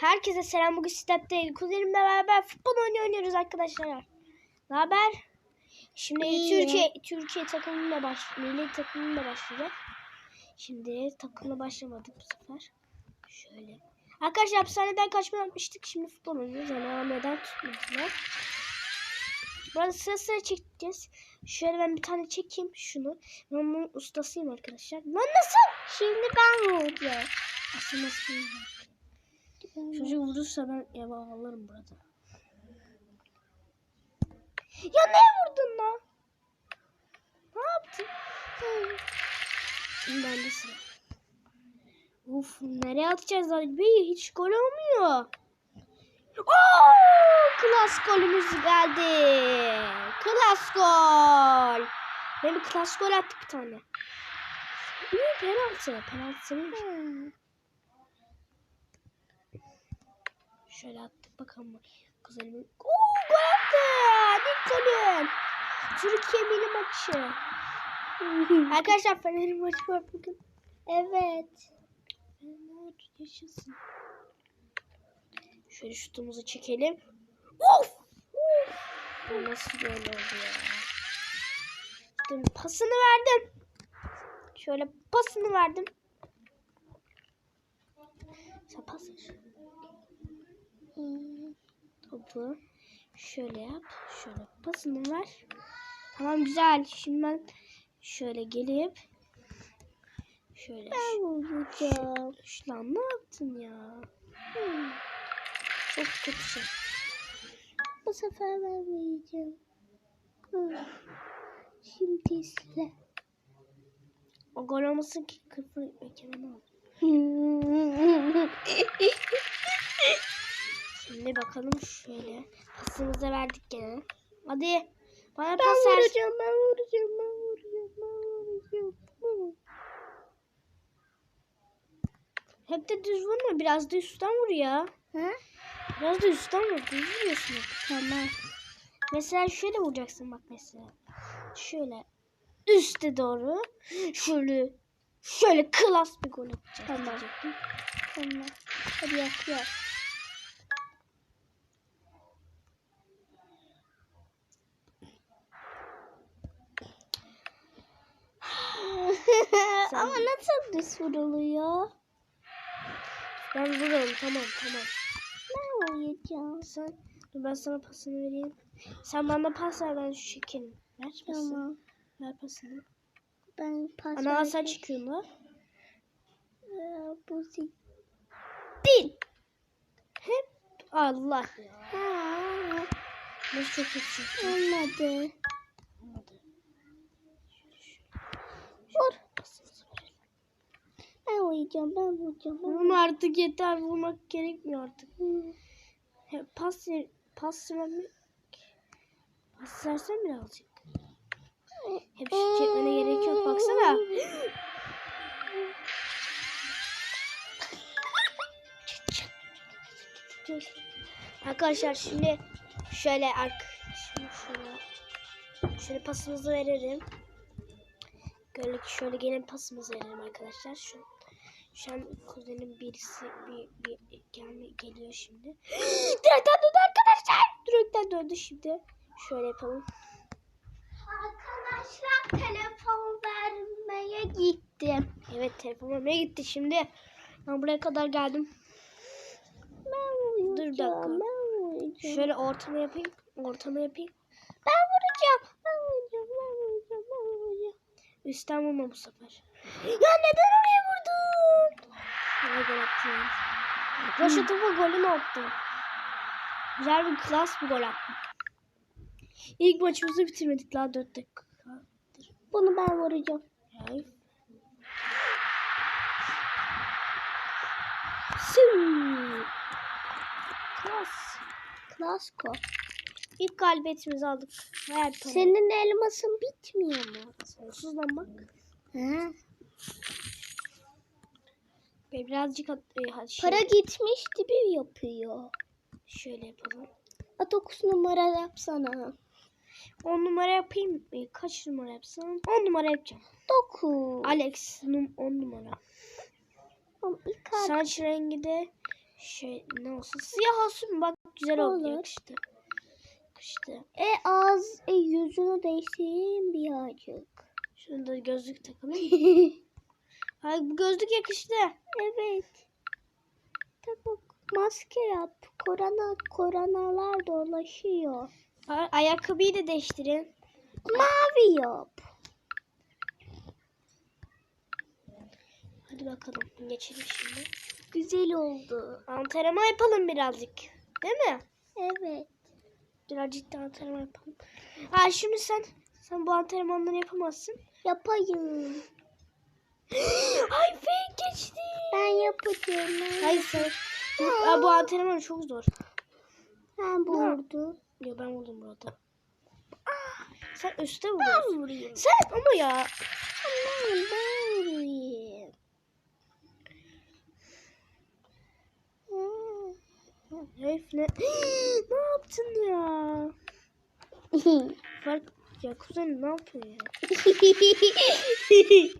Herkese selam. Bugün stepte kuzenimle beraber futbol oyunu oynuyoruz arkadaşlar. Ne haber? Şimdi İyi. Türkiye Türkiye takımıyla baş milli takımıyla başlayacak. Şimdi takımla başlamadık bu sefer. Şöyle. Arkadaşlar hapishaneden kaçma yapmıştık. Şimdi futbol oynuyoruz. Yani neden tutmadılar. Burada sıra sıra çekeceğiz. Şöyle ben bir tane çekeyim şunu. Ben bunun ustasıyım arkadaşlar. Lan nasıl? Şimdi ben vuracağım. Aslında nasıl. Çocuk vurursa ben eve alırım burada. Ya ne vurdun lan? Ne yaptın? Şimdi bende sıra. Uf nereye atacağız abi? Hiç gol olmuyor. Oo, klas golümüz geldi. Klas gol. Benim klas gol attık bir tane. İyi penaltı. Penaltı senin. Şöyle attık bakalım. Kuzenimin. Oo gol attı. Golün. Türkiye milli maçı. Arkadaşlar Fener'in maçı var bugün. Evet. Fener yaşasın. Şöyle şutumuzu çekelim. Of! Of! Bu nasıl böyle oldu ya? Şimdi pasını verdim. Şöyle pasını verdim. Sen pas ver. Topu şöyle yap. Şöyle pasını ver. Tamam güzel. Şimdi ben şöyle gelip şöyle Ben vuracağım. şu lan ne yaptın ya? Hmm. Çok kötü şey. Bu sefer ben. Hı. Şimdi size. O gol olmasın ki kırpır ekranı al. Şimdi bakalım şöyle. Pasımızı verdik gene. Hadi. Bana Ben pas ver. vuracağım, ben vuracağım, ben vuracağım, ben vuracağım. Hep de düz vurma. Biraz da üstten vur ya. Ha? Biraz da üstten vur. Düz vuruyorsun. Tamam. Mesela şöyle vuracaksın bak mesela. Şöyle üste doğru. Şöyle şöyle klas bir gol atacağız. Tamam. Tamam. Hadi yap yap. Sen- Ama nasıl düz vuruluyor? Ben vururum tamam tamam. Ben vuracağım. Sen dur ben sana pasını vereyim. Sen bana pas ver ben şu çekelim. Ver pasını. Tamam. Ver pasını. Ben pas Ana sen vereceğim. çıkıyorsun lan. Ee, Bu si- Değil. Hep Allah ya. Ha, Nasıl çok kötü. Olmadı. Vur. Pasımızı verelim. Ben vuracağım, ben vuracağım. Ben Ama artık yeter vurmak gerekmiyor artık. vuracağım. Hep pas pas vermek. Pas versen birazcık. Hep şu çekmene gerek yok baksana. Arkadaşlar şimdi şöyle ark şimdi şöyle şöyle pasımızı verelim. Böyle şöyle gene pasımızı verelim arkadaşlar. Şu şu an kuzenim birisi bir, bir gelme geliyor şimdi. Direkten döndü arkadaşlar. Direkten döndü şimdi. Şöyle yapalım. Arkadaşlar telefon vermeye gittim. Evet telefon vermeye gitti şimdi. Ben buraya kadar geldim. Ben vuracağım. Dur dakika. Ben vuracağım. Şöyle ortama yapayım. Ortama yapayım. Ben vuracağım. Ben vuracağım. Ben vuracağım. Vurma bu sefer. Ya neden oraya vurdun? Ne gol attın? Roşatova golünü attı. Güzel bir klas bir gol attı. İlk maçımızı bitirmedik daha 4 dakika. Bunu ben vuracağım. Ay. Süm. Klas. Klasko. İlk galibiyetimizi aldık. Ver para. Senin elmasın bitmiyor mu? Sonsuz lan bak. Ha? Ve birazcık at, e, hadi şey, Para gitmiş gibi yapıyor. şöyle yapalım. A 9 numara yapsana. 10 numara yapayım. E, kaç numara yapsam? 10 numara yapacağım. 9. Alex num 10 numara. Saç rengi de Şey ne olsun? Siyah olsun bak güzel oldu yakıştı. Yakıştı. E ağız e, yüzünü değiştireyim birazcık. Şunu da gözlük takalım. Ay bu gözlük yakıştı. evet. Tabii maske yap. Korona koronalar dolaşıyor. Ay- Ayakkabıyı da değiştirin. Mavi yap. Hadi bakalım geçelim şimdi. Güzel oldu. Antrenman yapalım birazcık. Değil mi? Evet. Birazcık da antrenman yapalım. Ha şimdi sen sen bu antrenmanları yapamazsın. Yapayım. Ay fake geçti. Ben yapacağım. Ben, Hayır sen. Aa, bu antrenman çok zor. ben vurdu. Ya ben vurdum burada. Sen üstte Ben vuruyorsun. vurayım. Sen ama ya. Ben, ben vurayım. Herif ne? ne yaptın ya? Fark ya kuzen ne yapıyor ya?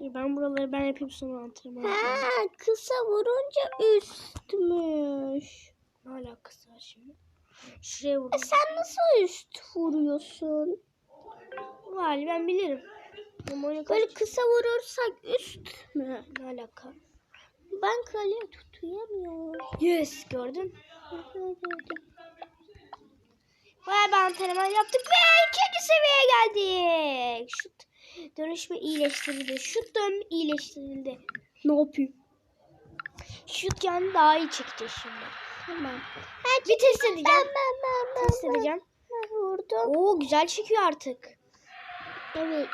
Dur ben buraları ben yapayım sonra antrenman ha, kısa vurunca üstmüş. Ne alakası var şimdi? Şuraya E vurdum. sen nasıl üst vuruyorsun? Vali ben bilirim. Böyle kısa vurursak üst mü? Ne alaka? Ben kale tutuyamıyorum. Yes gördün. Bayağı bir antrenman yaptık ve ikinci seviyeye geldik. Şut dönüşme iyileştirildi. Şut dönme iyileştirildi. Ne yapayım? Şut yani daha iyi çekeceğiz şimdi. Tamam. Bir test edeceğim. Ben ben ben. Test edeceğim. Ben vurdum. Oo güzel çekiyor artık. Evet.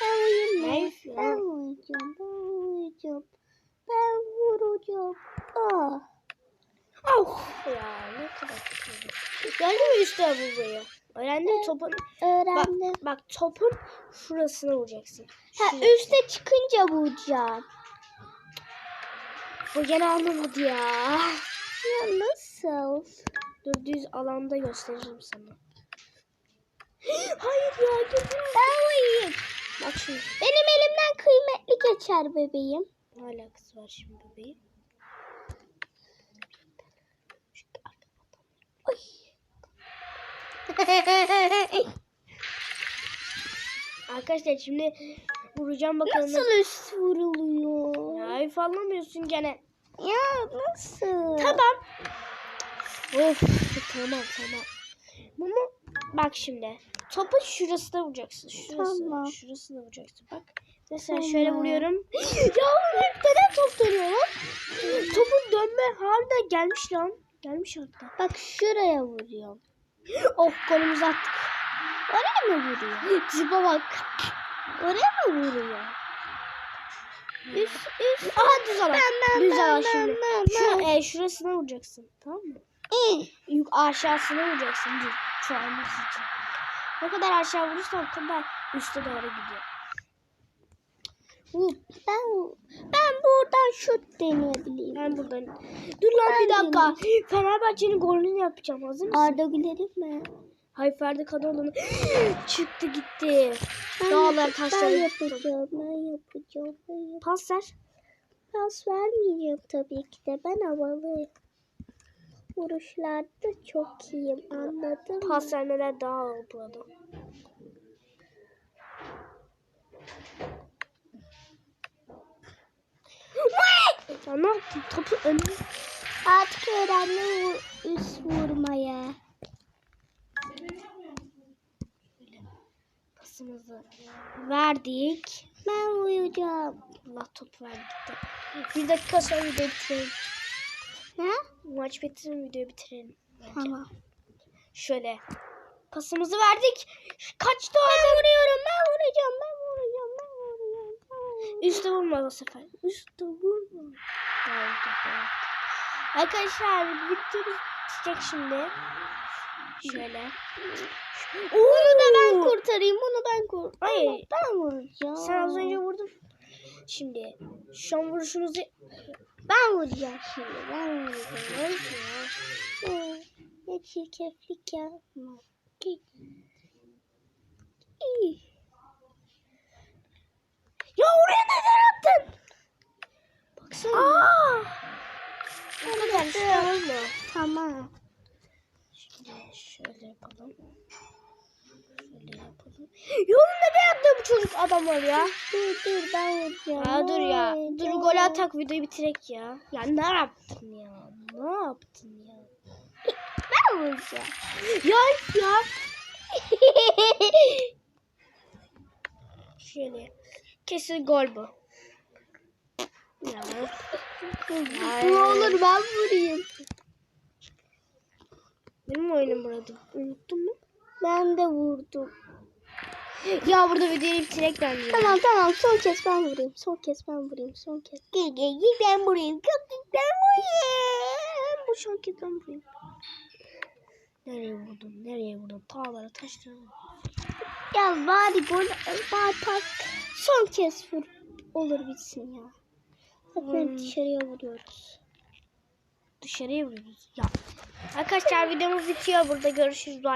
Ben ya. Ben vuracağım. Ben vuracağım. Ben vuracağım. Ah. Oh ya ne kadar kötü. Gördün mü üstte burayı? Öğrendin mi topun? Bak, Öğrendim. bak topun şurasına vuracaksın. Ha, üste çıkınca vuracağım. Bu gene anlamadı ya. Ya nasıl? Dur düz alanda gösteririm sana. Hayır ya gel. Ben vurayım. Bak şimdi. Benim elimden kıymetli geçer bebeğim. Ne alakası var şimdi bebeğim? Oy. Arkadaşlar şimdi vuracağım bakalım. nasıl üst vuruluyor? Ya herif anlamıyorsun gene. Ya nasıl? Tamam. Of tamam tamam. Bunu bak şimdi. Topu şurasına vuracaksın. Şurası, Tamam. Şurasına vuracaksın. Bak. Mesela Tamam. şöyle vuruyorum. ya hep neden top dönüyor lan? Topun dönme harbiden gelmiş lan. Gelmiş hatta. Bak şuraya vuruyorum. Oh golümüzü attık. Oraya mı vuruyor? Tipe bak. Oraya mı vuruyor? Üst üst. Aha düz ben, Düz ben, şimdi. Şu, e, şurasına vuracaksın. Tamam mı? Yuk aşağısına vuracaksın. Dur. Çoğalması için. Ne kadar aşağı vurursan o kadar üste doğru gidiyor. Ben ben buradan şut deneyebileyim. Ben buradan. Dur lan bir Ben dakika. Fenerbahçe'nin golünü yapacağım. Hazır mısın? Arda Güler'im mi? Hayır Ferdi Kadıoğlu'nun çıktı gitti. Ben, Dağlar ben taşlar. yapacağım. Ben yapacağım. Ben yapacağım. Pas ver. Pas vermeyeceğim tabii ki de. Ben havalı vuruşlarda çok iyiyim. Anladın mı? Pas vermeler daha ağır Ya ne yaptın? Topu önüne. Artık öğrendim üst vurmaya. Pasımızı verdik. Ben vuracağım. Allah top verdi gitti. Bir dakika sonra videoyu bitirelim. Ha? Maç bitirin videoyu bitirelim. bence. Tamam. Şöyle. Pasımızı verdik. Kaçtı o Ben vuruyorum. Ben vuracağım. Ben. Üste vurma bu sefer. Üste vurma. Arkadaşlar videomuz bitecek şimdi. Şöyle. Bunu da ben kurtarayım. Bunu ben kur. Hayır. Ben vuracağım. Sen az önce vurdun. Şimdi şu an vuruşunuzu Ben vuracağım şimdi. Ben vuracağım. Ya. Ne çirkeflik. Git. İyi. Ya oraya neden attın? Baksana. Aa! Tamam. Şimdi şöyle yapalım. Şöyle yapalım. Yolunda ne yaptı bu çocuk adamlar ya? Dur dur ben vuracağım. Ya dur ya. Dur gol atak videoyu bitirek ya. Ya ne yaptın ya? Ne yaptın ya? Ben vuracağım. Ya ya. Şöyle. Kesin gol bu. Ya. Ne olur ben vurayım. Benim oyunum burada. Unuttun mu? Ben de vurdum. Ya burada videoyu bitirek bence. Tamam tamam son kez ben vurayım. Son kez ben vurayım. Son kez. Gel gel gel ben vurayım. Çok gel ben vurayım. Bu son kez ben vurayım. Nereye vurdun? Nereye vurdun? Tağlara, taşlara. Ya bari gol bari pas. Son kez vur. Olur bitsin ya. Zaten Hmm. dışarıya vuruyoruz. Dışarıya vuruyoruz. Ya. Arkadaşlar videomuz bitiyor. Burada görüşürüz.